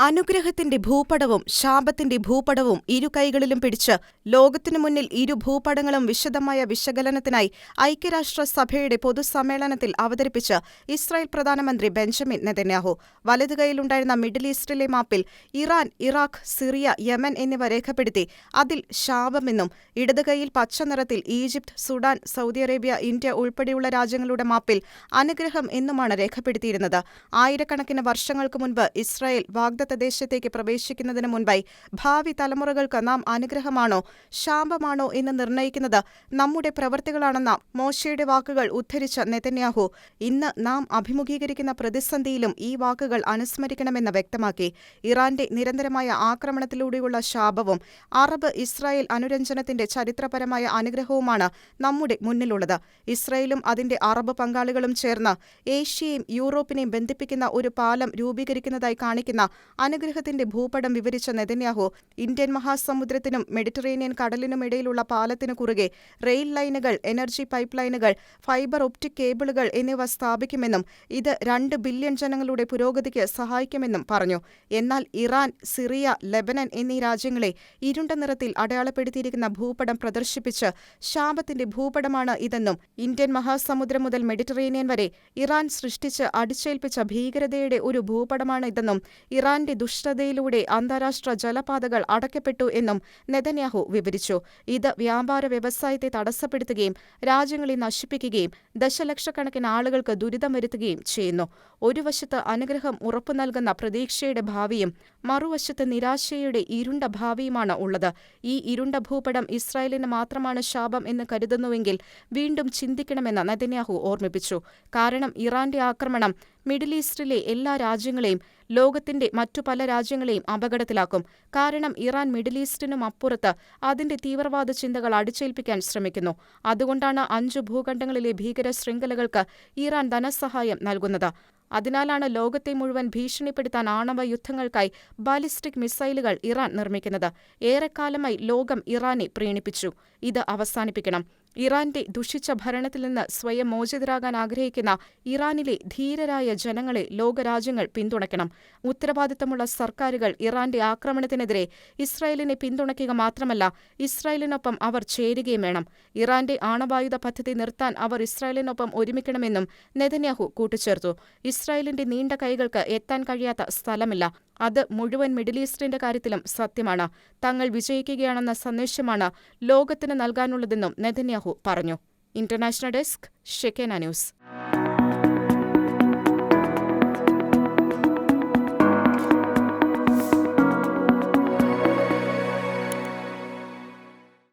അനുഗ്രഹത്തിന്റെ ഭൂപടവും ശാപത്തിന്റെ ഭൂപടവും ഇരു കൈകളിലും പിടിച്ച് ലോകത്തിനു മുന്നിൽ ഇരു ഭൂപടങ്ങളും വിശദമായ വിശകലനത്തിനായി ഐക്യരാഷ്ട്രസഭയുടെ പൊതുസമ്മേളനത്തിൽ അവതരിപ്പിച്ച് ഇസ്രായേൽ പ്രധാനമന്ത്രി ബെഞ്ചമിൻ നെതന്യാഹു. വലതു കൈയിലുണ്ടായിരുന്ന മിഡിൽ ഈസ്റ്റിലെ മാപ്പിൽ ഇറാൻ ഇറാഖ് സിറിയ യമൻ എന്നിവ രേഖപ്പെടുത്തി അതിൽ ശാപമെന്നും ഇടതു കൈയിൽ പച്ച നിറത്തിൽ Egypt Sudan Saudi Arabia India ഉൾപ്പെടെയുള്ള രാജ്യങ്ങളുടെ മാപ്പിൽ അനുഗ്രഹം എന്നുമാണ് രേഖപ്പെടുത്തിയിരുന്നത്. ആയിരക്കണക്കിന് വർഷങ്ങൾക്ക് മുൻപ് ഇസ്രായേൽ വാഗ്ദത്ത ദേശത്തേക്ക് പ്രവേശിക്കുന്നതിന് മുൻപായി ഭാവി തലമുറകൾക്ക് നാം അനുഗ്രഹമാണോ ശാപമാണോ എന്ന് നിർണയിക്കുന്നത് നമ്മുടെ പ്രവൃത്തികളാണെന്ന മോശയുടെ വാക്കുകൾ ഉദ്ധരിച്ച നെതന്യാഹു ഇന്ന് നാം അഭിമുഖീകരിക്കുന്ന പ്രതിസന്ധിയിലും ഈ വാക്കുകൾ അനുസ്മരിക്കണമെന്ന് വ്യക്തമാക്കി. ഇറാന്റെ നിരന്തരമായ ആക്രമണത്തിലൂടെയുള്ള ശാപവും അറബ് ഇസ്രായേൽ അനുരഞ്ജനത്തിന്റെ ചരിത്രപരമായ അനുഗ്രഹവുമാണ് നമ്മുടെ മുന്നിലുള്ളത്. ഇസ്രായേലും അതിന്റെ അറബ് പങ്കാളികളും ചേർന്ന് ഏഷ്യയും യൂറോപ്പിനെയും ബന്ധിപ്പിക്കുന്ന ഒരു പാലം രൂപീകരിക്കുന്നതായി കാണിക്കുന്ന അനുഗ്രഹത്തിന്റെ ഭൂപടം വിവരിച്ച നെതന്യാഹു ഇന്ത്യൻ മഹാസമുദ്രത്തിനും മെഡിറ്ററേനിയൻ കടലിനുമിടയിലുള്ള പാലത്തിനു കുറുകെ റെയിൽ ലൈനുകൾ എനർജി പൈപ്പ് ലൈനുകൾ ഫൈബർ ഒപ്റ്റിക് കേബിളുകൾ എന്നിവ സ്ഥാപിക്കുമെന്നും ഇത് രണ്ട് ബില്യൺ ജനങ്ങളുടെ പുരോഗതിക്ക് സഹായിക്കുമെന്നും പറഞ്ഞു. എന്നാൽ ഇറാൻ സിറിയ ലെബനൻ എന്നീ രാജ്യങ്ങളെ ഇരുണ്ട നിറത്തിൽ അടയാളപ്പെടുത്തിയിരിക്കുന്ന ഭൂപടം പ്രദർശിപ്പിച്ച് ശാപത്തിന്റെ ഭൂപടമാണ് ഇതെന്നും ഇന്ത്യൻ മഹാസമുദ്രം മുതൽ മെഡിറ്ററേനിയൻ വരെ ഇറാൻ സൃഷ്ടിച്ച് അടിച്ചേൽപ്പിച്ച ഭീകരതയുടെ ഒരു ഭൂപടമാണ് ഇതെന്നും ഇറാന്റെ ദുഷ്ടതയിലൂടെ അന്താരാഷ്ട്ര ജലപാതകൾ അടയ്ക്കപ്പെട്ടു എന്നും നെതന്യാഹു വിവരിച്ചു. ഇത് വ്യാപാര വ്യവസായത്തെ തടസ്സപ്പെടുത്തുകയും രാജ്യങ്ങളെ നശിപ്പിക്കുകയും ദശലക്ഷക്കണക്കിന് ആളുകൾക്ക് ദുരിതം വരുത്തുകയും ചെയ്യുന്നു. ഒരു വശത്ത് അനുഗ്രഹം ഉറപ്പു നൽകുന്ന പ്രതീക്ഷയുടെ ഭാവിയും മറുവശത്ത് നിരാശയുടെ ഇരുണ്ട ഭാവിയുമാണ് ഉള്ളത്. ഈ ഇരുണ്ട ഭൂപടം ഇസ്രായേലിന് മാത്രമാണ് ശാപം എന്ന് കരുതുന്നുവെങ്കിൽ വീണ്ടും ചിന്തിക്കണമെന്ന് നെതന്യാഹു ഓർമ്മിപ്പിച്ചു. കാരണം ഇറാന്റെ ആക്രമണം മിഡിൽ ഈസ്റ്റിലെ എല്ലാ രാജ്യങ്ങളെയും ലോകത്തിന്റെ മറ്റു പല രാജ്യങ്ങളെയും അപകടത്തിലാക്കും. കാരണം ഇറാൻ മിഡിൽ ഈസ്റ്റിനും അപ്പുറത്ത് അതിന്റെ തീവ്രവാദ ചിന്തകൾ അടിച്ചേൽപ്പിക്കാൻ ശ്രമിക്കുന്നു. അതുകൊണ്ടാണ് അഞ്ചു ഭൂഖണ്ഡങ്ങളിലെ ഭീകര ശൃംഖലകൾക്ക് ഇറാൻ ധനസഹായം നൽകുന്നത്. അതിനാലാണ് ലോകത്തെ മുഴുവൻ ഭീഷണിപ്പെടുത്താൻ ആണവ യുദ്ധങ്ങൾക്കായി ബാലിസ്റ്റിക് മിസൈലുകൾ ഇറാൻ നിർമ്മിക്കുന്നത്. ഏറെക്കാലമായി ലോകം ഇറാനെ പ്രീണിപ്പിച്ചു. ഇത് അവസാനിപ്പിക്കണം. ഇറാന്റെ ദുഷിച്ച ഭരണത്തിൽ നിന്ന് സ്വയം മോചിതരാകാൻ ആഗ്രഹിക്കുന്ന ഇറാനിലെ ധീരരായ ജനങ്ങളെ ലോകരാജ്യങ്ങൾ പിന്തുണയ്ക്കണം. ഉത്തരവാദിത്തമുള്ള സർക്കാരുകൾ ഇറാന്റെ ആക്രമണത്തിനെതിരെ ഇസ്രായേലിനെ പിന്തുണയ്ക്കുക മാത്രമല്ല ഇസ്രായേലിനൊപ്പം അവർ ചേരുകയും വേണം. ഇറാന്റെ ആണവായുധ പദ്ധതി നിർത്താൻ അവർ ഇസ്രായേലിനൊപ്പം ഒരുമിക്കണമെന്നും നെതന്യാഹു കൂട്ടിച്ചേർത്തു. ഇസ്രായേലിന്റെ നീണ്ട കൈകൾക്ക് എത്താൻ കഴിയാത്ത സ്ഥലമില്ല. അത് മുഴുവൻ മിഡിൽ ഈസ്റ്റിന്റെ കാര്യത്തിലും സത്യമാണ്. തങ്ങൾ വിജയിക്കുകയാണെന്ന സന്ദേശമാണ് ലോകത്തിന് നൽകാനുള്ളതെന്നും നെതന്യാഹു പറഞ്ഞു. International desk Shekinah news.